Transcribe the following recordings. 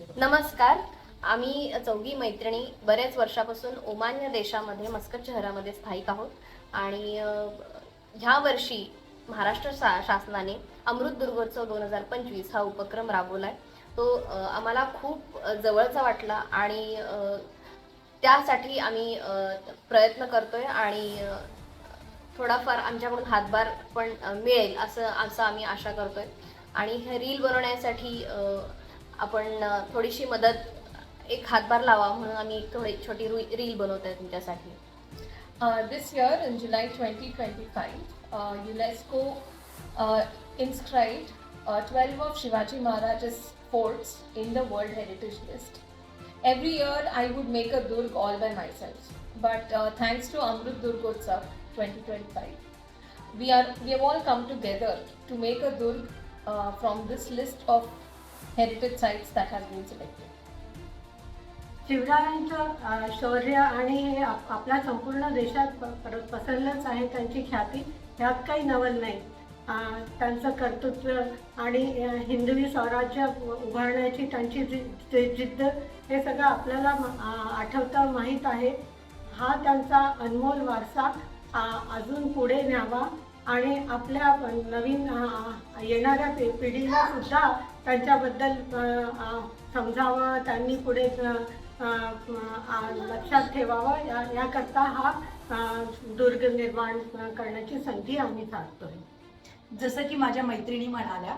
नमस्कार. आम्ही चौघी मैत्रिणी बरेच वर्षापासून ओमान्य देशामध्ये मस्कत शहरामध्ये स्थायिक आहोत. आणि ह्या वर्षी महाराष्ट्र शा शासनाने अमृत दुर्गोत्सव दोन हजार पंचवीस हा उपक्रम राबवला आहे तो आम्हाला खूप जवळचा वाटला आणि त्यासाठी आम्ही प्रयत्न करतोय आणि थोडाफार आमच्याकडून हातभार पण मिळेल असं असं आम्ही आशा करतोय. आणि हे रील बनवण्यासाठी आपण थोडीशी मदत एक हातभार लावा म्हणून आम्ही एक थोडी छोटी रील बनवत आहे तुमच्यासाठी this year in July twenty twenty five UNESCO inscribed twelve of Shivaji Maharaj forts in the world heritage list every year I would make a durg all by myself but thanks to Amrut Durgotsav twenty twenty five we are we have all come together to make a durg from this list of heritage sites that have been selected. शिवरायांचं शौर्य आणि हे आप- आपल्या संपूर्ण देशात प- पर- पसरलंच आहे त्यांची ख्याती. ह्यात काही नवल नाही. त्यांचं कर्तृत्व आणि अ, हिंदवी स्वराज्य उ- उभारण्याची त्यांची जि जिद्द हे सगळं आपल्याला म- अ, आठवतं माहीत आहे. हा त्यांचा अनमोल वारसा अजून पुढे न्यावा. आणि आपल्या नवीन येणाऱ्या पि पिढीला सुद्धा त्यांच्याबद्दल समजावं त्यांनी पुढे लक्षात ठेवावं. या याकरता हा दुर्ग निर्माण करण्याची संधी आम्ही साधतोय जसं की माझ्या मैत्रिणी म्हणाल्या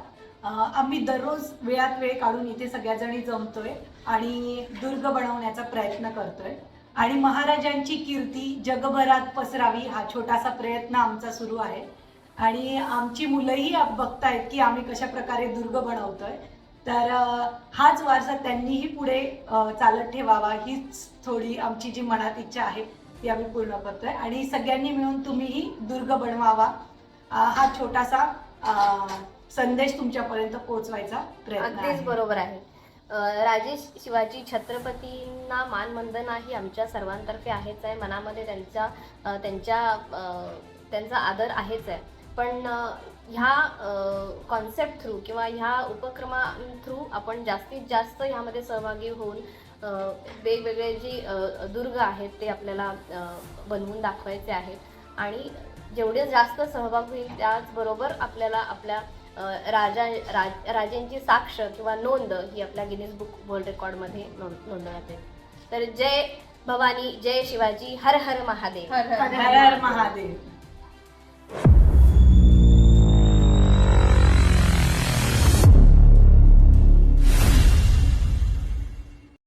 आम्ही दररोज वेळात वेळ काढून इथे सगळ्याजणी जमतोय आणि दुर्ग बनवण्याचा प्रयत्न करतोय. आणि महाराजांची कीर्ती जगभरात पसरावी हा छोटासा प्रयत्न आमचा सुरू आहे. आणि आमची मुलंही बघतायत की आम्ही कशा प्रकारे दुर्ग बनवतोय. तर हाच वारसा त्यांनीही पुढे चालत ठेवावा हीच थोडी आमची जी मनात इच्छा आहे ती आम्ही पूर्ण करतोय. आणि सगळ्यांनी मिळून तुम्हीही दुर्ग बनवावा. हा छोटासा संदेश तुमच्यापर्यंत पोहोचवायचा प्रयत्न अगदीच बरोबर आहे. राजेश शिवाजी छत्रपतींना मानवंदना ही आमच्या सर्वांतर्फे आहेच आहे. मनामध्ये त्यांचा त्यांच्या त्यांचा आदर आहेच आहे. पण ह्या कॉन्सेप्ट थ्रू किंवा ह्या उपक्रमा थ्रू आपण जास्तीत जास्त ह्यामध्ये सहभागी होऊन वेगवेगळे जी दुर्ग आहेत ते आपल्याला बनवून दाखवायचे आहेत. आणि जेवढे जास्त सहभाग होईल त्याचबरोबर आपल्याला आपल्या राजा राज राजांची साक्ष किंवा नोंद ही आपल्या गिनीज बुक वर्ल्ड रेकॉर्डमध्ये नोंद नोंदवण्यात येईल तर जय भवानी जय शिवाजी हर हर महादेव. हर हर महादेव.